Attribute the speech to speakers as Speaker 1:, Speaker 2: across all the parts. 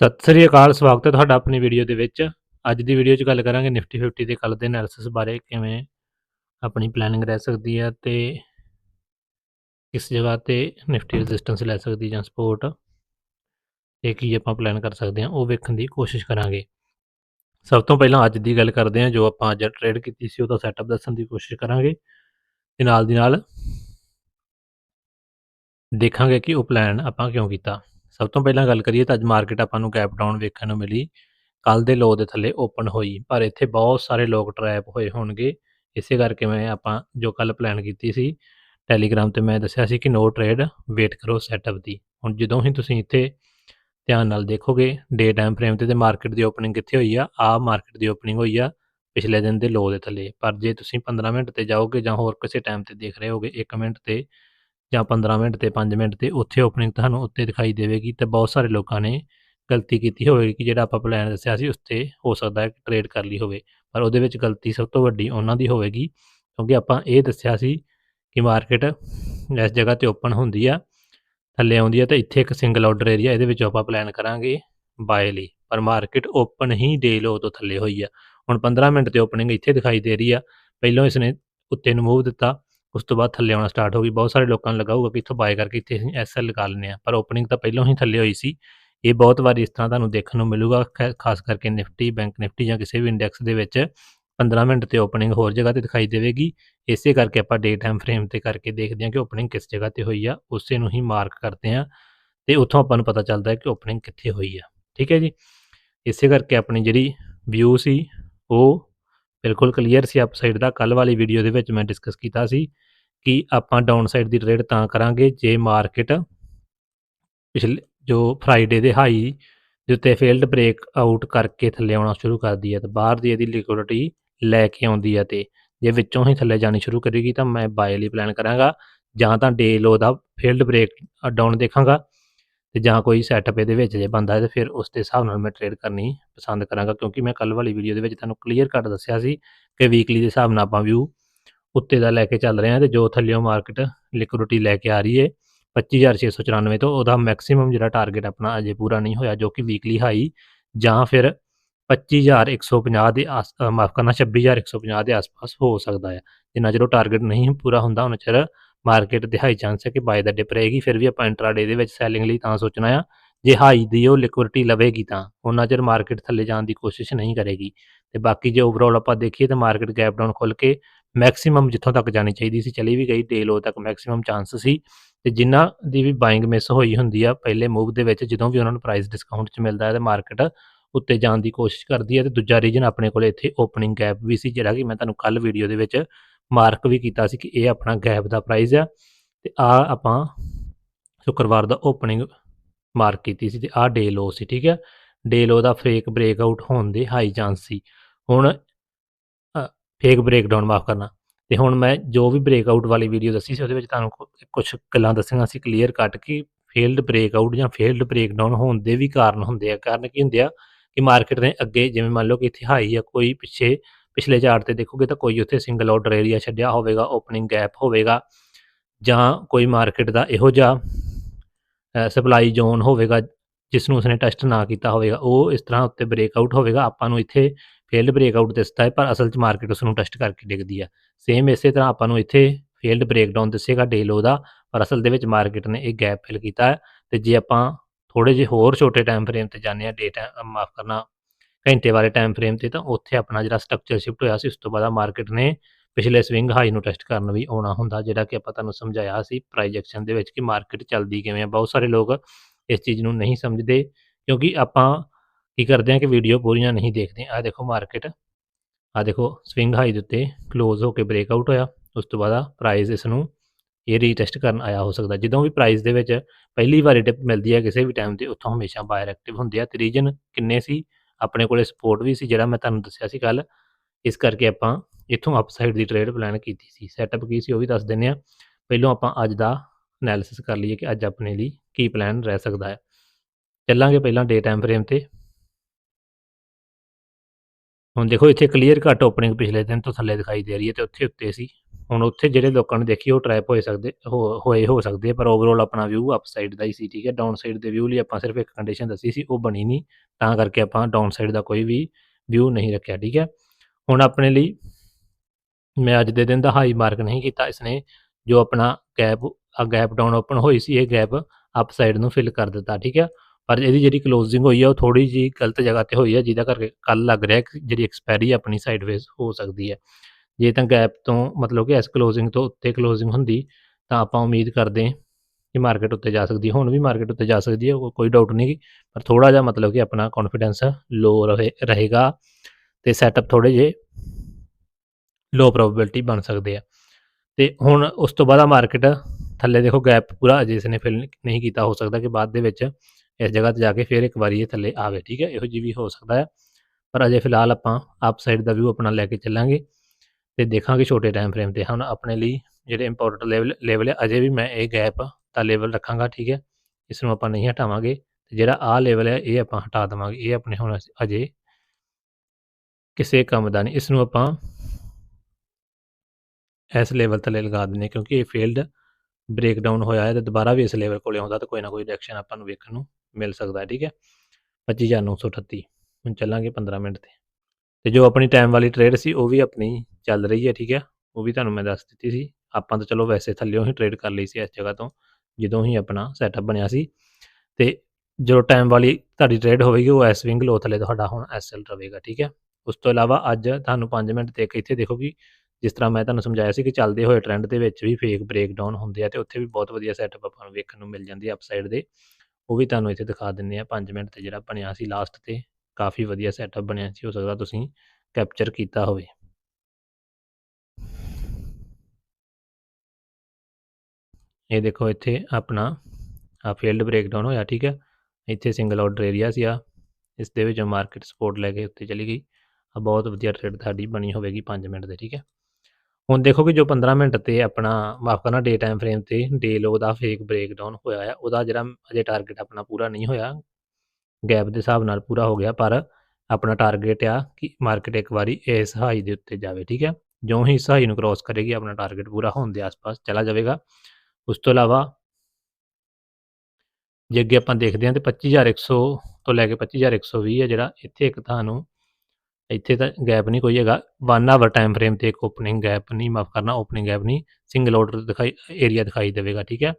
Speaker 1: ਸਤਿ ਸ੍ਰੀ ਅਕਾਲ, ਸਵਾਗਤ ਹੈ ਤੁਹਾਡਾ ਆਪਣੀ ਵੀਡੀਓ ਦੇ ਵਿੱਚ। ਅੱਜ ਦੀ ਵੀਡੀਓ 'ਚ ਗੱਲ ਕਰਾਂਗੇ ਨਿਫਟੀ 50 ਦੇ ਕੱਲ ਦੇ ਐਨਾਲਿਸਿਸ ਬਾਰੇ, ਕਿਵੇਂ ਆਪਣੀ ਪਲੈਨਿੰਗ ਰਹਿ ਸਕਦੀ ਹੈ ਤੇ ਕਿਸ ਜਗ੍ਹਾ ਤੇ ਨਿਫਟੀ ਰੈਜ਼ਿਸਟੈਂਸ ਲੈ ਸਕਦੀ ਜਾਂ ਸਪੋਰਟ ਤੇ ਕੀ ਆਪਾਂ ਪਲਾਨ ਕਰ ਸਕਦੇ ਹਾਂ, ਉਹ ਵੇਖਣ ਦੀ ਕੋਸ਼ਿਸ਼ ਕਰਾਂਗੇ। ਸਭ ਤੋਂ ਪਹਿਲਾਂ ਅੱਜ ਦੀ ਗੱਲ ਕਰਦੇ ਹਾਂ, ਜੋ ਆਪਾਂ ਅੱਜ ਟ੍ਰੇਡ ਕੀਤੀ ਸੀ, ਉਹਦਾ ਸੈਟਅਪ ਦੱਸਣ ਦੀ ਕੋਸ਼ਿਸ਼ ਕਰਾਂਗੇ ਤੇ ਨਾਲ ਦੀ ਨਾਲ ਦੇਖਾਂਗੇ ਕਿ ਉਹ ਪਲਾਨ ਆਪਾਂ ਕਿਉਂ ਕੀਤਾ। ਸਭ ਤੋਂ ਪਹਿਲਾਂ ਗੱਲ ਕਰੀਏ ਤਾਂ ਅੱਜ ਮਾਰਕੀਟ ਆਪਾਂ ਨੂੰ ਗੈਪ ਡਾਊਨ ਵੇਖਣ ਨੂੰ ਮਿਲੀ। ਕੱਲ ਦੇ ਲੋ ਦੇ ਥੱਲੇ ਓਪਨ ਹੋਈ, ਪਰ ਇੱਥੇ ਬਹੁਤ ਸਾਰੇ ਲੋਕ ਟਰੈਪ ਹੋਏ ਹੋਣਗੇ। ਇਸੇ ਕਰਕੇ ਮੈਂ ਆਪਾਂ ਜੋ ਕੱਲ ਪਲਾਨ ਕੀਤੀ ਸੀ ਟੈਲੀਗ੍ਰਾਮ ਤੇ ਮੈਂ ਦੱਸਿਆ ਸੀ ਕਿ ਨੋ ਟ੍ਰੇਡ ਵੇਟ ਕਰੋ ਸੈਟਅਪ ਦੀ। ਹੁਣ ਜਦੋਂ ਹੀ ਤੁਸੀਂ ਇੱਥੇ ਧਿਆਨ ਨਾਲ ਦੇਖੋਗੇ ਡੇ ਟਾਈਮ ਫਰੇਮ ਤੇ ਤੇ ਮਾਰਕੀਟ ਦੀ ਓਪਨਿੰਗ ਕਿੱਥੇ ਹੋਈ ਆ? ਆ ਮਾਰਕੀਟ ਦੀ ਓਪਨਿੰਗ ਹੋਈ ਆ ਪਿਛਲੇ ਦਿਨ ਦੇ ਲੋ ਦੇ ਥੱਲੇ। ਪਰ ਜੇ ਤੁਸੀਂ 15 ਮਿੰਟ ਤੇ ਜਾਓਗੇ ਜਾਂ ਹੋਰ ਕਿਸੇ ਟਾਈਮ ਤੇ ਦੇਖ ਰਹੇ ਹੋਗੇ 1 ਮਿੰਟ ਤੇ ਜਾਂ 15 ਮਿੰਟ ਤੇ 5 ਮਿੰਟ ਤੇ ਉੱਥੇ ਓਪਨਿੰਗ ਤੁਹਾਨੂੰ ਉੱਤੇ ਦਿਖਾਈ ਦੇਵੇਗੀ ਤੇ ਬਹੁਤ ਸਾਰੇ ਲੋਕਾਂ ਨੇ ਗਲਤੀ ਕੀਤੀ ਹੋਵੇਗੀ ਕਿ ਜਿਹੜਾ ਆਪਾਂ ਪਲਾਨ ਦੱਸਿਆ ਸੀ ਉਸ ਤੇ ਹੋ ਸਕਦਾ ਹੈ ਟ੍ਰੇਡ ਕਰ ਲਈ ਹੋਵੇ, ਪਰ ਉਹਦੇ ਵਿੱਚ ਗਲਤੀ ਸਭ ਤੋਂ ਵੱਡੀ ਉਹਨਾਂ ਦੀ ਹੋਵੇਗੀ, ਕਿਉਂਕਿ ਆਪਾਂ ਇਹ ਦੱਸਿਆ ਸੀ ਕਿ ਮਾਰਕੀਟ ਇਸ ਜਗ੍ਹਾ ਤੇ ਓਪਨ ਹੁੰਦੀ ਆ, ਥੱਲੇ ਆਉਂਦੀ ਆ ਤੇ ਇੱਥੇ ਇੱਕ ਸਿੰਗਲ ਆਰਡਰ ਏਰੀਆ ਇਹਦੇ ਵਿੱਚ ਆਪਾਂ ਪਲਾਨ ਕਰਾਂਗੇ ਬਾਏ ਲਈ, ਪਰ ਮਾਰਕੀਟ ਓਪਨ ਹੀ ਡੇ ਲੋ ਤੋਂ ਥੱਲੇ ਹੋਈ ਆ। ਹੁਣ 15 ਮਿੰਟ ਤੇ ਓਪਨਿੰਗ ਇੱਥੇ ਦਿਖਾਈ ਦੇ ਰਹੀ ਆ, ਪਹਿਲਾਂ ਇਸ ਨੇ ਉੱਤੇ ਨੂੰ ਮੂਵ ਦਿੱਤਾ ਉਸ ਤੋਂ ਬਾਅਦ ਥੱਲੇ ਆਉਣਾ ਸਟਾਰਟ ਹੋ ਗਈ। ਬਹੁਤ ਸਾਰੇ ਲੋਕਾਂ ਨੂੰ ਲਗਾਊਗਾ ਕਿ ਇੱਥੋਂ ਬਾਏ ਕਰਕੇ ਇੱਥੇ ਅਸੀਂ ਐਸਐਲ ਲਗਾ ਲੈਂਦੇ ਆ ਪਰ ਓਪਨਿੰਗ ਤਾਂ ਪਹਿਲਾਂ ਹੀ ਥੱਲੇ ਹੋਈ ਸੀ। ਇਹ ਬਹੁਤ ਵਾਰੀ ਇਸ ਤਰ੍ਹਾਂ ਤੁਹਾਨੂੰ ਦੇਖਣ ਨੂੰ ਮਿਲੂਗਾ ਖਾਸ ਕਰਕੇ ਨਿਫਟੀ ਬੈਂਕ ਨਿਫਟੀ ਜਾਂ ਕਿਸੇ ਵੀ ਇੰਡੈਕਸ ਦੇ ਵਿੱਚ 15 ਮਿੰਟ ਤੇ ਓਪਨਿੰਗ ਹੋਰ ਜਗ੍ਹਾ ਤੇ ਦਿਖਾਈ ਦੇਵੇਗੀ। ਇਸੇ ਕਰਕੇ ਆਪਾਂ ਡੇ ਟਾਈਮ ਫਰੇਮ ਤੇ ਕਰਕੇ ਦੇਖਦੇ ਹਾਂ ਕਿ ਓਪਨਿੰਗ ਕਿਸ ਜਗ੍ਹਾ ਤੇ ਹੋਈ ਆ। ਉਸੇ ਨੂੰ ਹੀ ਮਾਰਕ ਕਰਦੇ ਹਾਂ ਤੇ ਉੱਥੋਂ ਆਪਾਂ ਨੂੰ ਪਤਾ ਚੱਲਦਾ ਹੈ ਕਿ ਓਪਨਿੰਗ ਕਿੱਥੇ ਹੋਈ ਆ। ਠੀਕ ਹੈ ਜੀ? ਇਸੇ ਕਰਕੇ ਆਪਣੀ ਜਿਹੜੀ ਵਿਊ ਸੀ, ਉਹ ਬਿਲਕੁਲ ਕਲੀਅਰ ਸੀ। ਅਪਸਾਈਡ ਦਾ ਕੱਲ ਵਾਲੀ ਵੀਡੀਓ ਦੇ ਵਿੱਚ ਮੈਂ ਡਿਸਕਸ ਕੀਤਾ ਸੀ ਕਿ ਆਪਾਂ ਡਾਊਨਸਾਈਡ ਦੀ ਟ੍ਰੇਡ ਤਾਂ ਕਰਾਂਗੇ ਜੇ ਮਾਰਕੀਟ ਪਿਛਲੇ, ਜੋ ਫਰਾਈਡੇ ਦੇ ਹਾਈ ਦੇ ਉੱਤੇ ਫੇਲਡ ਬ੍ਰੇਕ ਆਊਟ ਕਰਕੇ ਥੱਲੇ ਆਉਣਾ ਸ਼ੁਰੂ ਕਰਦੀ ਹੈ ਤੇ ਬਾਹਰ ਦੀ ਇਹਦੀ ਲਿਕੁਇਡਿਟੀ ਲੈ ਕੇ ਆਉਂਦੀ ਹੈ ਤੇ ਜੇ ਵਿੱਚੋਂ ਹੀ ਥੱਲੇ ਜਾਣੀ ਸ਼ੁਰੂ ਕਰੇਗੀ ਤਾਂ ਮੈਂ ਬਾਏ ਲਈ ਪਲਾਨ ਕਰਾਂਗਾ ਜਾਂ ਤਾਂ ਡੇ ਲੋ ਦਾ ਫੀਲਡ ਬ੍ਰੇਕ ਡਾਊਨ ਦੇਖਾਂਗਾ। ਤੇ ਜਾਂ ਕੋਈ ਸੈਟਅਪ ਇਹਦੇ ਵਿੱਚ ਜੇ ਬੰਦਾ ਤੇ ਫਿਰ ਉਸ ਦੇ ਹਿਸਾਬ ਨਾਲ ਮੈਂ ਟ੍ਰੇਡ ਕਰਨੀ ਪਸੰਦ ਕਰਾਂਗਾ ਕਿਉਂਕਿ ਮੈਂ ਕੱਲ ਵਾਲੀ ਵੀਡੀਓ ਦੇ ਵਿੱਚ ਤੁਹਾਨੂੰ ਕਲੀਅਰ ਕੱਟ ਦੱਸਿਆ ਸੀ ਕਿ ਵੀਕਲੀ ਦੇ ਹਿਸਾਬ ਨਾਲ ਆਪਾਂ ਵਿਊ ਉੱਤੇ ਦਾ ਲੈ ਕੇ ਚੱਲ ਰਹੇ ਹਾਂ ਤੇ ਜੋ ਥੱਲਿਓਂ ਮਾਰਕੀਟ ਲਿਕੁਇਡਿਟੀ ਲੈ ਕੇ ਆ ਰਹੀ ਹੈ 25694 ਤੋਂ ਉਹਦਾ ਮੈਕਸਿਮਮ ਜਿਹੜਾ ਟਾਰਗੇਟ ਆਪਣਾ ਅਜੇ ਪੂਰਾ ਨਹੀਂ ਹੋਇਆ ਜੋ ਕਿ ਵੀਕਲੀ ਹਾਈ ਜਾਂ ਫਿਰ 25150 ਦੇ ਆਸ ਅ, ਮਾਫ ਕਰਨਾ 26150 ਦੇ ਆਸ-ਪਾਸ ਹੋ ਸਕਦਾ ਹੈ। ਜਿੰਨਾ ਚਿਰ ਉਹ ਟਾਰਗੇਟ ਨਹੀਂ ਪੂਰਾ ਹੁੰਦਾ ਉਹਨਾਂ ਚਿਰ ਮਾਰਕੀਟ ਦੇ ਹਾਈ ਚਾਂਸ ਹੈ ਕਿ ਬਾਏ ਦਾ ਡਿਪ ਰਹੇਗੀ, ਫਿਰ ਵੀ ਆਪਾਂ ਇੰਟਰਾਡੇ ਦੇ ਵਿੱਚ ਸੈਲਿੰਗ ਲਈ ਤਾਂ ਸੋਚਣਾ ਆ। ਜੇ ਹਾਈ ਦੀ ਉਹ ਲਿਕੁਇਡਿਟੀ ਲਵੇਗੀ ਤਾਂ, ਉਹਨਾਂ ਚਿਰ ਮਾਰਕੀਟ ਥੱਲੇ ਜਾਣ ਦੀ ਕੋਸ਼ਿਸ਼ ਨਹੀਂ ਕਰੇਗੀ। ਤੇ ਬਾਕੀ ਜੇ ਓਵਰਆਲ ਆਪਾਂ ਦੇਖੀਏ ਤਾਂ ਮਾਰਕੀਟ ਗੈਪ ਡਾਊਨ ਖੁੱਲ ਕੇ ਮੈਕਸਿਮਮ ਜਿੱਥੋਂ ਤੱਕ ਜਾਣੀ ਚਾਹੀਦੀ ਸੀ, ਚਲੀ ਵੀ ਗਈ ਡੇ ਲੋ ਤੱਕ ਮੈਕਸਿਮਮ ਚਾਂਸ ਸੀ। ਤੇ ਜਿਨ੍ਹਾਂ ਦੀ ਵੀ ਬਾਇੰਗ ਮਿਸ ਹੋਈ ਹੁੰਦੀ ਆ, ਪਹਿਲੇ ਮੂਵ ਦੇ ਵਿੱਚ ਜਦੋਂ ਵੀ ਉਹਨਾਂ ਨੂੰ ਪ੍ਰਾਈਸ ਡਿਸਕਾਊਂਟ 'ਚ ਮਿਲਦਾ ਹੈ ਤੇ ਮਾਰਕੀਟ ਉੱਤੇ ਜਾਣ ਦੀ ਕੋਸ਼ਿਸ਼ ਕਰਦੀ ਹੈ ਤੇ ਦੂਜਾ ਰੀਜਨ ਆਪਣੇ ਕੋਲ ਇੱਥੇ ਓਪਨਿੰਗ ਗੈਪ ਵੀ ਸੀ, ਜਿਹੜਾ ਕਿ ਮੈਂ ਤੁਹਾਨੂੰ ਕੱਲ ਵੀਡੀਓ ਦੇ ਵਿੱਚ ਮਾਰਕ ਵੀ ਕੀਤਾ ਸੀ ਕਿ ਇਹ ਆਪਣਾ ਗੈਪ ਦਾ ਪ੍ਰਾਈਸ ਆ ਤੇ ਆ ਆਪਾਂ ਸ਼ੁੱਕਰਵਾਰ ਦਾ ਓਪਨਿੰਗ ਮਾਰਕ ਕੀਤੀ ਸੀ ਤੇ ਆ ਡੇ ਲੋ ਸੀ, ਠੀਕ ਹੈ ਡੇ ਲੋ ਦਾ ਫੇਕ ਬ੍ਰੇਕਆਊਟ ਹੋਣ ਦੇ ਹਾਈ ਚਾਂਸ ਸੀ। ਹੁਣ ਫੇਕ ਬ੍ਰੇਕਡਾਊਨ ਮਾਫ ਕਰਨਾ। ਤੇ ਹੁਣ ਮੈਂ ਜੋ ਵੀ ਬ੍ਰੇਕਆਊਟ ਵਾਲੀ ਵੀਡੀਓ ਦੱਸੀ ਸੀ, ਉਹਦੇ ਵਿੱਚ ਤੁਹਾਨੂੰ ਕੁਝ ਗੱਲਾਂ ਦੱਸੀਆਂ ਸੀ ਕਲੀਅਰ ਕੱਟ ਕਿ ਫੇਲਡ ਬ੍ਰੇਕਆਊਟ ਜਾਂ ਫੇਲਡ ਬ੍ਰੇਕਡਾਊਨ ਹੋਣ ਦੇ ਵੀ ਕਾਰਨ ਹੁੰਦੇ ਆ। ਕਾਰਨ ਕੀ ਹੁੰਦੇ ਆ ਕਿ ਮਾਰਕੀਟ ਨੇ ਅੱਗੇ ਜਿਵੇਂ ਮੰਨ ਲਓ ਕਿ ਇੱਥੇ ਹਾਈ ਆ, ਕੋਈ ਪਿੱਛੇ ਪਿਛਲੇ ਚਾਰਟ ਤੇ ਦੇਖੋਗੇ ਤਾਂ ਕੋਈ ਉੱਥੇ ਸਿੰਗਲ ਆਰਡਰ ਏਰੀਆ ਛੱਡਿਆ ਹੋਵੇਗਾ ਓਪਨਿੰਗ ਗੈਪ ਹੋਵੇਗਾ ਜਾਂ ਕੋਈ ਮਾਰਕੀਟ ਦਾ ਇਹੋ ਜਿਹਾ ਸਪਲਾਈ ਜ਼ੋਨ ਹੋਵੇਗਾ ਜਿਸ ਨੂੰ ਉਸਨੇ ਟੈਸਟ ਨਾ ਕੀਤਾ ਹੋਵੇਗਾ, ਉਹ ਇਸ ਤਰ੍ਹਾਂ ਉੱਤੇ ਬ੍ਰੇਕ ਆਊਟ ਹੋਵੇਗਾ, ਆਪਾਂ ਨੂੰ ਇੱਥੇ ਫੇਲਡ ਬ੍ਰੇਕ ਆਊਟ ਦਿਸਦਾ ਹੈ, ਪਰ ਅਸਲ 'ਚ ਮਾਰਕੀਟ ਉਸ ਨੂੰ ਟੈਸਟ ਕਰਕੇ ਡਿੱਗਦੀ ਆ ਸੇਮ ਇਸੇ ਤਰ੍ਹਾਂ ਆਪਾਂ ਨੂੰ ਇੱਥੇ ਫੇਲਡ ਬ੍ਰੇਕਡਾਊਨ ਦਿਸੇਗਾ ਡੇ ਲੋ ਦਾ, ਪਰ ਅਸਲ ਦੇ ਵਿੱਚ ਮਾਰਕੀਟ ਨੇ ਇਹ ਗੈਪ ਫਿਲ ਕੀਤਾ ਹੈ ਤੇ ਜੇ ਆਪਾਂ ਥੋੜੇ ਜਿਹੇ ਹੋਰ ਛੋਟੇ ਟਾਈਮ ਫਰੇਮ ਤੇ ਜਾਂਦੇ ਆ ਡੇ ਟਾਈਮ ਮਾਫ ਕਰਨਾ ਘੰਟੇ ਵਾਲੇ ਟਾਈਮ ਫਰੇਮ ਤੇ ਤਾਂ ਉੱਥੇ ਆਪਣਾ ਜਿਹੜਾ ਸਟਰਕਚਰ ਸ਼ਿਫਟ ਹੋਇਆ ਸੀ, ਉਸ ਤੋਂ ਬਾਅਦ ਮਾਰਕੀਟ ਨੇ ਪਿਛਲੇ ਸਵਿੰਗ ਹਾਈ ਨੂੰ ਟੈਸਟ ਕਰਨ ਵੀ ਆਉਣਾ ਹੁੰਦਾ, ਜਿਹੜਾ ਕਿ ਆਪਾਂ ਤੁਹਾਨੂੰ ਸਮਝਾਇਆ ਸੀ ਪ੍ਰਾਈਸ ਐਕਸ਼ਨ ਦੇ ਵਿੱਚ ਕਿ ਮਾਰਕੀਟ ਚੱਲਦੀ ਕਿਵੇਂ ਆ। ਬਹੁਤ ਸਾਰੇ ਲੋਕ ਇਸ ਚੀਜ਼ ਨੂੰ ਨਹੀਂ ਸਮਝਦੇ, ਕਿਉਂਕਿ ਆਪਾਂ ਕੀ ਕਰਦੇ ਆ ਕਿ ਵੀਡੀਓ ਪੂਰੀਆਂ ਨਹੀਂ ਦੇਖਦੇ। ਆ ਦੇਖੋ ਮਾਰਕੀਟ ਆ ਦੇਖੋ ਸਵਿੰਗ ਹਾਈ ਦੇ ਉੱਤੇ ਕਲੋਜ਼ ਹੋ ਕੇ ਬ੍ਰੇਕ ਆਊਟ ਹੋਇਆ, ਉਸ ਤੋਂ ਬਾਅਦ ਪ੍ਰਾਈਸ ਇਸ ਨੂੰ ਇਹ ਰੀਟੈਸਟ ਕਰਨ ਆਇਆ ਹੋ ਸਕਦਾ। ਜਦੋਂ ਵੀ ਪ੍ਰਾਈਸ ਦੇ ਵਿੱਚ ਪਹਿਲੀ ਵਾਰੀ ਡਿਪ ਮਿਲਦੀ ਹੈ ਕਿਸੇ ਵੀ ਟਾਈਮ ਤੇ, ਉੱਥੋਂ ਹਮੇਸ਼ਾ ਬਾਇਰ ਐਕਟਿਵ ਹੁੰਦੇ ਆ। ਤੇ ਰੀਜਨ ਕਿੰਨੇ ਸੀ? ਆਪਣੇ ਕੋਲੇ ਸਪੋਰਟ ਵੀ ਸੀ, ਜਿਹੜਾ ਮੈਂ ਤੁਹਾਨੂੰ ਦੱਸਿਆ ਸੀ ਕੱਲ ਇਸ ਕਰਕੇ ਆਪਾਂ ਇੱਥੋਂ ਅਪਸਾਈਡ ਦੀ ਟ੍ਰੇਡ ਪਲਾਨ ਕੀਤੀ ਸੀ। ਸੈਟਅਪ ਕੀ ਸੀ ਉਹ ਵੀ ਦੱਸ ਦਿੰਨੇ ਆ ਪਹਿਲਾਂ ਆਪਾਂ ਅੱਜ ਦਾ ਐਨਾਲਿਸਿਸ ਕਰ ਲਈਏ ਕਿ ਅੱਜ ਆਪਣੇ ਲਈ ਕੀ ਪਲਾਨ ਰਹਿ ਸਕਦਾ ਹੈ। ਚੱਲਾਂਗੇ ਪਹਿਲਾਂ ਡੇ ਟਾਈਮ ਫਰੇਮ ਤੇ। ਹੁਣ ਦੇਖੋ, ਇੱਥੇ ਕਲੀਅਰ ਕੱਟ ਓਪਨਿੰਗ ਪਿਛਲੇ ਦਿਨ ਤੋਂ ਥੱਲੇ ਦਿਖਾਈ ਦੇ ਰਹੀ ਹੈ ਤੇ ਉੱਥੇ ਉੱਤੇ ਸੀ। ਹੁਣ ਉੱਥੇ ਜਿਹੜੇ ਲੋਕਾਂ ਨੇ ਦੇਖੀ, ਉਹ ਟਰੈਪ ਹੋਏ ਸਕਦੇ, ਹੋ, ਹੋਏ ਹੋ ਸਕਦੇ ਪਰ ਓਵਰਆਲ ਆਪਣਾ ਵਿਊ ਅਪ ਸਾਈਡ ਦਾ ਹੀ ਸੀ, ਠੀਕ ਹੈ? ਡਾਊਨ ਸਾਈਡ ਦੇ ਵਿਊ ਲਈ ਆਪਾਂ ਸਿਰਫ ਇੱਕ ਕੰਡੀਸ਼ਨ ਦੱਸੀ ਸੀ, ਉਹ ਬਣੀ ਨਹੀਂ। ਤਾਂ ਕਰਕੇ ਆਪਾਂ ਡਾਊਨ ਸਾਈਡ ਦਾ ਕੋਈ ਵੀ ਵਿਊ ਨਹੀਂ ਰੱਖਿਆ, ਠੀਕ ਹੈ? ਹੁਣ ਆਪਣੇ ਲਈ ਮੈਂ ਅੱਜ ਦੇ ਦਿਨ ਦਾ ਹਾਈ ਮਾਰਕ ਨਹੀਂ ਕੀਤਾ, ਇਸਨੇ ਜੋ ਆਪਣਾ ਗੈਪ ਆ ਗੈਪ ਡਾਊਨ ਓਪਨ ਹੋਈ ਸੀ, ਇਹ ਗੈਪ ਅਪ ਸਾਈਡ ਨੂੰ ਫਿਲ ਕਰ ਦਿੱਤਾ, ਠੀਕ ਹੈ? ਪਰ ਇਹਦੀ ਜਿਹੜੀ ਕਲੋਜ਼ਿੰਗ ਹੋਈ ਹੈ ਉਹ ਥੋੜੀ ਜੀ ਗਲਤ ਜਗ੍ਹਾ ਤੇ ਹੋਈ ਹੈ ਜਿਹਦਾ ਕਰਕੇ ਕੱਲ ਲੱਗ ਰਿਹਾ ਕਿ ਜਿਹੜੀ ਐਕਸਪਾਇਰੀ ਆਪਣੀ ਸਾਈਡਵੇਜ਼ ਹੋ ਸਕਦੀ ਹੈ। ਜੇ ਤਾਂ ਗੈਪ ਤੋਂ ਮਤਲਬ ਕਿ ਇਸ ਕਲੋਜ਼ਿੰਗ ਤੋਂ ਉੱਤੇ ਕਲੋਜ਼ਿੰਗ ਹੁੰਦੀ, ਤਾਂ ਆਪਾਂ ਉਮੀਦ ਕਰਦੇ ਹਾਂ ਕਿ ਮਾਰਕੀਟ ਉੱਤੇ ਜਾ ਸਕਦੀ ਹੁਣ ਵੀ ਮਾਰਕੀਟ ਉੱਤੇ ਜਾ ਸਕਦੀ ਹੈ ਕੋਈ ਡਾਊਟ ਨਹੀਂ ਪਰ ਥੋੜਾ ਜਿਹਾ ਮਤਲਬ ਕਿ ਆਪਣਾ ਕੌਨਫੀਡੈਂਸ ਲੋ ਰਹੇ, ਰਹੇਗਾ ਤੇ ਸੈਟਅਪ ਥੋੜੇ ਜੇ ਲੋ ਪ੍ਰੋਬੇਬਿਲਟੀ ਬਣ ਸਕਦੇ ਆ। ਤੇ ਹੁਣ ਉਸ ਤੋਂ ਬਾਅਦ ਆ ਮਾਰਕੀਟ ਥੱਲੇ ਦੇਖੋ ਗੈਪ ਪੂਰਾ ਅਜੇ ਇਸਨੇ ਫਿਲ ਨਹੀਂ ਕੀਤਾ, ਹੋ ਸਕਦਾ ਕਿ ਬਾਅਦ ਦੇ ਵਿੱਚ ਇਸ ਜਗ੍ਹਾ ਤੇ ਜਾ ਕੇ ਫਿਰ ਇੱਕ ਵਾਰੀ ਇਹ ਥੱਲੇ ਆਵੇ, ਠੀਕ ਹੈ? ਇਹੋ ਜੀ ਵੀ ਹੋ ਸਕਦਾ ਹੈ। ਪਰ ਅਜੇ ਫਿਲਹਾਲ ਆਪਾਂ ਅਪ ਸਾਈਡ ਦਾ ਵਿਊ ਆਪਣਾ ਲੈ ਕੇ ਚੱਲਾਂਗੇ। ਤੇ ਦੇਖਾਂਗੇ ਛੋਟੇ ਟਾਈਮ ਫਰੇਮ ਤੇ। ਹੁਣ ਆਪਣੇ ਲਈ ਜਿਹੜੇ ਇੰਪੋਰਟੈਂਟ ਲੈਵਲ ਲੈਵਲ ਹੈ ਅਜੇ ਵੀ ਮੈਂ ਇਹ ਗੈਪ ਦਾ ਲੈਵਲ ਰੱਖਾਂਗਾ, ਠੀਕ ਹੈ? ਇਸ ਨੂੰ ਆਪਾਂ ਨਹੀਂ ਹਟਾਵਾਂਗੇ। ਤੇ ਜਿਹੜਾ ਆਹ ਲੈਵਲ ਹੈ ਇਹ ਆਪਾਂ ਹਟਾ ਦੇਵਾਂਗੇ। ਇਹ ਆਪਣੇ ਹੁਣ ਅਜੇ ਕਿਸੇ ਕੰਮ ਦਾ ਨਹੀਂ। ਇਸ ਨੂੰ ਆਪਾਂ ਇਸ ਲੈਵਲ 'ਤੇ ਲਗਾ ਦਿੰਨੇ ਕਿਉਂਕਿ ਇਹ ਫੀਲਡ ਬ੍ਰੇਕਡਾਊਨ ਹੋਇਆ ਹੈ ਤੇ ਦੁਬਾਰਾ ਵੀ ਇਸ ਲੈਵਲ ਕੋਲੇ ਆਉਂਦਾ ਤਾਂ ਕੋਈ ਨਾ ਕੋਈ ਰਿਐਕਸ਼ਨ ਆਪਾਂ ਨੂੰ ਵੇਖਣ ਨੂੰ ਮਿਲ ਸਕਦਾ ਹੈ, ਠੀਕ ਹੈ? 25938 ਹੁਣ ਚੱਲਾਂਗੇ 15 ਮਿੰਟ ਤੇ। ਤੇ ਜੋ ਆਪਣੀ ਟਾਈਮ ਵਾਲੀ ਟ੍ਰੇਡ ਸੀ, ਉਹ ਵੀ ਆਪਣੀ ਚੱਲ ਰਹੀ ਹੈ, ਠੀਕ ਹੈ? ਉਹ ਵੀ ਤੁਹਾਨੂੰ ਮੈਂ ਦੱਸ ਦਿੱਤੀ ਸੀ। ਆਪਾਂ ਤਾਂ ਚਲੋ ਵੈਸੇ ਥੱਲੇੋਂ ਹੀ ਟ੍ਰੇਡ ਕਰ ਲਈ ਸੀ ਇਸ ਜਗ੍ਹਾ ਤੋਂ, ਜਦੋਂ ਹੀ ਆਪਣਾ ਸੈਟਅਪ ਬਣਿਆ ਸੀ। ਤੇ ਜੋ ਟਾਈਮ ਵਾਲੀ ਤੁਹਾਡੀ ਟ੍ਰੇਡ ਹੋਵੇਗੀ, ਉਹ ਐਸ ਵਿੰਗ ਲੋ ਥੱਲੇ ਤੁਹਾਡਾ ਹੁਣ ਐਸਐਲ ਰਹੇਗਾ, ਠੀਕ ਹੈ? ਉਸ ਤੋਂ ਇਲਾਵਾ ਅੱਜ ਤੁਹਾਨੂੰ 5 ਮਿੰਟ ਤੇ ਇੱਕ ਇੱਥੇ ਦੇਖੋ ਕਿ ਜਿਸ ਤਰ੍ਹਾਂ ਮੈਂ ਤੁਹਾਨੂੰ ਸਮਝਾਇਆ ਸੀ ਕਿ ਚੱਲਦੇ ਹੋਏ ਟ੍ਰੈਂਡ ਦੇ ਵਿੱਚ ਵੀ ਫੇਕ ਬ੍ਰੇਕਡਾਊਨ ਹੁੰਦੇ ਆ ਤੇ ਉੱਥੇ ਵੀ ਬਹੁਤ ਵਧੀਆ ਸੈਟਅਪ ਆਪਾਂ ਨੂੰ ਵੇਖਣ ਨੂੰ ਮਿਲ ਜਾਂਦੀ ਹੈ ਅਪਸਾਈਡ ਦੇ। ਉਹ ਵੀ ਤੁਹਾਨੂੰ ਇੱਥੇ ਦਿਖਾ ਦਿੰਨੇ ਆ 5 ਮਿੰਟ ਤੇ ਜਿਹੜਾ ਬਣਿਆ ਸੀ ਲਾਸਟ ਤੇ। ਕਾਫੀ ਵਧੀਆ ਸੈਟਅਪ ਬਣਿਆ ਸੀ, ਹੋ ਸਕਦਾ ਤੁਸੀਂ ਕੈਪਚਰ ਕੀਤਾ ਹੋਵੇ। ਇਹ ਦੇਖੋ ਇੱਥੇ ਆਪਣਾ, ਆ ਫੀਲਡ ਬ੍ਰੇਕਡਾਊਨ ਹੋਇਆ, ਠੀਕ ਹੈ। ਇੱਥੇ ਸਿੰਗਲ ਆਰਡਰ ਏਰੀਆ ਸੀ, ਆ। ਇਸ ਦੇ ਵਿੱਚ ਮਾਰਕੀਟ ਸਪੋਰਟ ਲੈ ਕੇ ਉੱਤੇ ਚਲੀ ਗਈ। ਆ ਬਹੁਤ ਵਧੀਆ ਟ੍ਰੇਡ ਤੁਹਾਡੀ ਬਣੀ ਹੋਵੇਗੀ 5 ਮਿੰਟ ਦੇ ਠੀਕ ਹੈ। ਹੁਣ ਦੇਖੋ ਕਿ ਜੋ 15 ਮਿੰਟ ਤੇ ਆਪਣਾ ਮਾਫ ਕਰਨਾ ਡੇ ਟਾਈਮ ਫਰੇਮ ਤੇ ਡੇ ਲੋ ਦਾ ਫੇਕ ਬ੍ਰੇਕਡਾਊਨ ਹੋਇਆ ਆ, ਉਹਦਾ ਜਿਹੜਾ ਅਜੇ ਟਾਰਗੇਟ ਆਪਣਾ ਪੂਰਾ ਨਹੀਂ ਹੋਇਆ। ਗੈਪ ਦੇ ਹਿਸਾਬ ਨਾਲ ਪੂਰਾ ਹੋ ਗਿਆ, ਪਰ ਆਪਣਾ ਟਾਰਗੇਟ ਆ ਕਿ ਮਾਰਕੀਟ ਇੱਕ ਵਾਰੀ ਇਸ ਹਾਈ ਦੇ ਉੱਤੇ ਜਾਵੇ, ਠੀਕ ਹੈ? ਜਿਉਂ ਹੀ ਇਸ ਹਾਈ ਨੂੰ ਕ੍ਰਾਸ ਕਰੇਗੀ, ਆਪਣਾ ਟਾਰਗੇਟ ਪੂਰਾ ਹੋਣ ਦੇ ਆਸ-ਪਾਸ ਚਲਾ ਜਾਵੇਗਾ। ਉਸ ਤੋਂ ਇਲਾਵਾ ਜੇ ਅੱਗੇ ਆਪਾਂ ਦੇਖਦੇ ਹਾਂ ਤੇ 25100 ਤੋਂ ਲੈ ਕੇ 25120 ਹੈ ਜਿਹੜਾ, ਇੱਥੇ ਇੱਕ ਤੁਹਾਨੂੰ ਇੱਥੇ ਤਾਂ ਗੈਪ ਨਹੀਂ ਕੋਈ ਹੈਗਾ। 1 ਆਵਰ ਟਾਈਮ ਫਰੇਮ ਤੇ ਇੱਕ ਓਪਨਿੰਗ ਗੈਪ ਨਹੀਂ, ਮਾਫ ਕਰਨਾ ਓਪਨਿੰਗ ਗੈਪ ਨਹੀਂ ਸਿੰਗਲ ਆਰਡਰ ਦਿਖਾਈ ਏਰੀਆ ਦਿਖਾਈ ਦੇਵੇਗਾ, ਠੀਕ ਹੈ?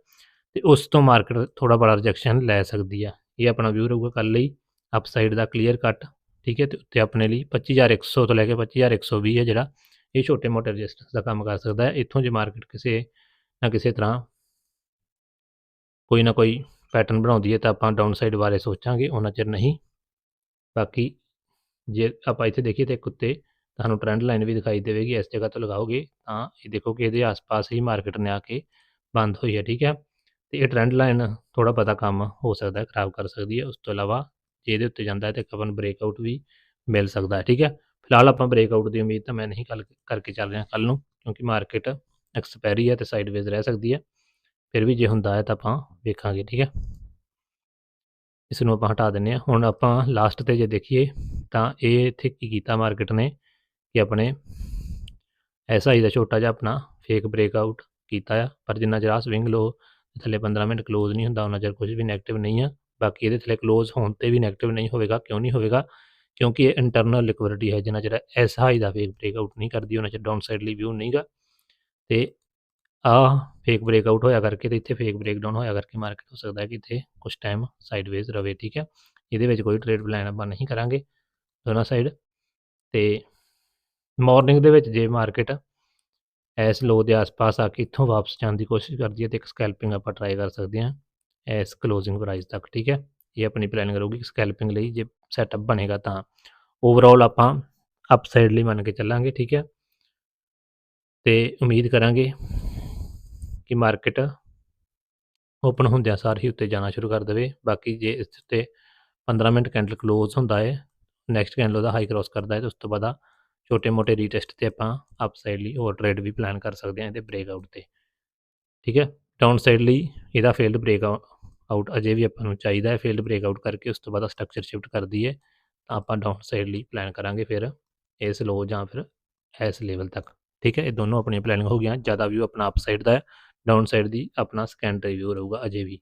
Speaker 1: ਤੇ ਉਸ ਤੋਂ ਮਾਰਕੀਟ ਥੋੜਾ ਬੜਾ ਰਿਜੈਕਸ਼ਨ ਲੈ ਸਕਦੀ ਆ। ਇਹ ਆਪਣਾ ਵਿਊ ਰਹੂਗਾ ਕੱਲ ਲਈ। ਅਪਸਾਈਡ ਦਾ ਕਲੀਅਰ ਕੱਟ ਠੀਕ ਹੈ, ਤੇ ਉੱਤੇ ਆਪਣੇ ਲਈ 25100 ਤੋਂ ਲੈ ਕੇ 25120 ਹੈ ਜਿਹੜਾ। ਇਹ ਛੋਟੇ ਮੋਟੇ ਰੈਜ਼ਿਸਟੈਂਸ ਦਾ ਕੰਮ ਕਰ ਸਕਦਾ ਹੈ। ਇੱਥੋਂ ਜੇ ਮਾਰਕੀਟ ਕਿਸੇ ਨਾ ਕਿਸੇ ਤਰ੍ਹਾਂ ਕੋਈ ਨਾ ਕੋਈ ਪੈਟਰਨ ਬਣਾਉਂਦੀ ਹੈ ਤਾਂ ਆਪਾਂ ਡਾਊਨ ਸਾਈਡ ਬਾਰੇ ਸੋਚਾਂਗੇ, ਉਹਨਾਂ ਚਿਰ ਨਹੀਂ। ਬਾਕੀ ਜੇ ਆਪਾਂ ਇੱਥੇ ਦੇਖੀਏ ਤੇ ਇੱਕ ਉੱਤੇ ਤੁਹਾਨੂੰ ਟ੍ਰੈਂਡ ਲਾਈਨ ਵੀ ਦਿਖਾਈ ਦੇਵੇਗੀ। ਇਸ ਜਗ੍ਹਾ ਤੋਂ ਲਗਾਓਗੇ ਤਾਂ ਇਹ ਦੇਖੋ ਕਿ ਇਹਦੇ ਆਸ-ਪਾਸ ਹੀ ਮਾਰਕੀਟ ਨੇ ਆ ਕੇ ਬੰਦ ਹੋਈ ਹੈ, ਠੀਕ ਹੈ। ਤੇ ਇਹ ਟ੍ਰੈਂਡ ਲਾਈਨ ਥੋੜਾ ਪਤਾ ਕੰਮ ਹੋ ਸਕਦਾ ਹੈ, ਖਰਾਬ ਕਰ ਸਕਦੀ ਹੈ। ਉਸ ਤੋਂ ਇਲਾਵਾ ਜੇ ਇਹਦੇ ਉੱਤੇ ਜਾਂਦਾ ਹੈ ਤੇ ਕਵਨ ਬ੍ਰੇਕਆਊਟ ਵੀ ਮਿਲ ਸਕਦਾ ਹੈ, ਠੀਕ ਹੈ? ਫਿਲਹਾਲ ਆਪਾਂ ਬ੍ਰੇਕਆਊਟ ਦੀ ਉਮੀਦ ਤਾਂ ਮੈਂ ਨਹੀਂ ਕੱਲ ਕਰਕੇ ਚੱਲ ਰਿਹਾ ਕੱਲ ਨੂੰ, ਕਿਉਂਕਿ ਮਾਰਕੀਟ ਐਕਸਪਾਇਰੀ ਹੈ ਤੇ ਸਾਈਡਵੇਜ਼ ਰਹਿ ਸਕਦੀ ਹੈ। ਫਿਰ ਵੀ ਜੇ ਹੁੰਦਾ ਹੈ ਤਾਂ ਆਪਾਂ ਵੇਖਾਂਗੇ, ਠੀਕ ਹੈ? ਇਸ ਨੂੰ ਆਪਾਂ ਹਟਾ ਦਿੰਨੇ ਆ ਹੁਣ ਆਪਾਂ ਲਾਸਟ ਤੇ ਜੇ ਦੇਖੀਏ ਤਾਂ ਇਹ ਇੱਥੇ ਕੀ ਕੀਤਾ ਮਾਰਕੀਟ ਨੇ ਕਿ ਆਪਣੇ ਐਸਆਈ ਦਾ ਛੋਟਾ ਜਿਹਾ ਆਪਣਾ ਫੇਕ ਬ੍ਰੇਕਆਊਟ ਕੀਤਾ ਆ, ਪਰ ਜਿੰਨਾ ਚਿਰ ਸਵਿੰਗ ਲੋ ਥੱਲੇ 15 ਮਿੰਟ ਕਲੋਜ਼ ਨਹੀਂ ਹੁੰਦਾ, ਉਹਨਾਂ ਚਿਰ ਕੁਝ ਵੀ 네ਗੇਟਿਵ ਨਹੀਂ ਆ। ਬਾਕੀ ਇਹਦੇ ਥੱਲੇ ਕਲੋਜ਼ ਹੋਣ ਤੇ ਵੀ 네ਗੇਟਿਵ ਨਹੀਂ ਹੋਵੇਗਾ, ਕਿਉਂ ਨਹੀਂ ਹੋਵੇਗਾ? ਕਿਉਂਕਿ ਇਹ ਇੰਟਰਨਲ ਲਿਕੁਇਡਿਟੀ ਹੈ ਜਿੰਨਾ ਚਿਰ ਐਸ ਹਾਈ ਦਾ ਫੇਕ ਬ੍ਰੇਕਆਊਟ ਨਹੀਂ ਕਰਦੀ, ਉਹਨਾਂ ਚਿਰ ਡਾਊਨਸਾਈਡਲੀ ਸਾਈਡ ਲਈ ਵਿਊ ਨਹੀਂਗਾ। ਤੇ ਆ ਫੇਕ ਬ੍ਰੇਕਆਊਟ ਹੋਇਆ ਕਰਕੇ ਤੇ ਇੱਥੇ ਫੇਕ ਬ੍ਰੇਕਡਾਊਨ ਹੋਇਆ ਕਰਕੇ ਮਾਰਕੀਟ ਹੋ ਸਕਦਾ ਹੈ ਕਿ ਇੱਥੇ ਕੁਝ ਟਾਈਮ ਸਾਈਡਵੇਜ਼ ਰਵੇ, ਠੀਕ ਹੈ? ਇਹਦੇ ਵਿੱਚ ਕੋਈ ਟ੍ਰੇਡ ਪਲਾਨ ਆਪਾਂ ਨਹੀਂ ਕਰਾਂਗੇ ਦੋਨਾਂ ਸਾਈਡ ਤੇ ਮਾਰਨਿੰਗ ਦੇ ਵਿੱਚ ਜੇ ਮਾਰਕੀਟ ਇਸ ਲੋ ਦੇ ਆਸ-ਪਾਸ ਆ ਕੇ ਇੱਥੋਂ ਵਾਪਸ ਜਾਣ ਦੀ ਕੋਸ਼ਿਸ਼ ਕਰਦੀ ਹੈ ਤੇ ਇੱਕ ਸਕੈਲਪਿੰਗ ਆਪਾਂ ਟਰਾਈ ਕਰ ਸਕਦੇ ਹਾਂ, ਇਸ ਕਲੋਜ਼ਿੰਗ ਪ੍ਰਾਈਸ ਤੱਕ, ਠੀਕ ਹੈ? ਇਹ ਆਪਣੀ ਪਲਾਨਿੰਗ ਰਹੂਗੀ ਸਕੈਲਪਿੰਗ ਲਈ, ਜੇ ਸੈਟਅਪ ਬਣੇਗਾ ਤਾਂ। ਓਵਰਆਲ ਆਪਾਂ ਅਪਸਾਈਡ ਲਈ ਮੰਨ ਕੇ ਚੱਲਾਂਗੇ, ਠੀਕ ਹੈ? ਤੇ ਉਮੀਦ ਕਰਾਂਗੇ ਕਿ ਮਾਰਕੀਟ ਓਪਨ ਹੁੰਦਿਆਂ ਸਾਰ ਹੀ ਉੱਤੇ ਜਾਣਾ ਸ਼ੁਰੂ ਕਰ ਦੇਵੇ। ਬਾਕੀ ਜੇ ਇਸ ਉੱਤੇ 15 ਮਿੰਟ ਕੈਂਡਲ ਕਲੋਜ਼ ਹੁੰਦਾ ਹੈ ਨੈਕਸਟ ਕੈਂਡਲ ਉਹਦਾ ਹਾਈ ਕ੍ਰੋਸ ਕਰਦਾ ਹੈ, ਤੇ ਉਸ ਤੋਂ ਬਾਅਦ ਛੋਟੇ ਮੋਟੇ ਰੀਟੈਸਟ ਤੇ ਆਪਾਂ ਅਪਸਾਈਡ ਲਈ ਹੋਰ ਟ੍ਰੇਡ ਵੀ ਪਲਾਨ ਕਰ ਸਕਦੇ ਹਾਂ ਇਹਦੇ ਬ੍ਰੇਕਆਊਟ ਤੇ। ਠੀਕ ਹੈ? ਡਾਊਨ ਸਾਈਡ ਲਈ ਇਹਦਾ ਫੇਲਡ ਬ੍ਰੇਕਆਊਟ ਅਜੇ ਵੀ ਆਪਾਂ ਨੂੰ ਚਾਹੀਦਾ ਹੈ। ਫੇਲਡ ਬ੍ਰੇਕਆਊਟ ਕਰਕੇ ਉਸ ਤੋਂ ਬਾਅਦ ਸਟਰਕਚਰ ਸ਼ਿਫਟ ਕਰਦੀ ਹੈ ਤਾਂ ਆਪਾਂ ਡਾਊਨ ਸਾਈਡ ਲਈ ਪਲਾਨ ਕਰਾਂਗੇ ਫਿਰ ਇਸ ਲੋ ਜਾਂ ਫਿਰ ਇਸ ਲੈਵਲ ਤੱਕ। ਠੀਕ ਹੈ? ਇਹ ਦੋਨੋਂ ਆਪਣੀਆਂ ਪਲੈਨਿੰਗ ਹੋ ਗਈਆਂ। ਜ਼ਿਆਦਾ ਵਿਊ ਆਪਣਾ ਅਪ ਸਾਈਡ ਦਾ ਹੈ। ਡਾਊਨ ਸਾਈਡ ਦੀ ਆਪਣਾ ਸਕੈਨ ਵਿਊ ਰਹੂਗਾ ਅਜੇ ਵੀ।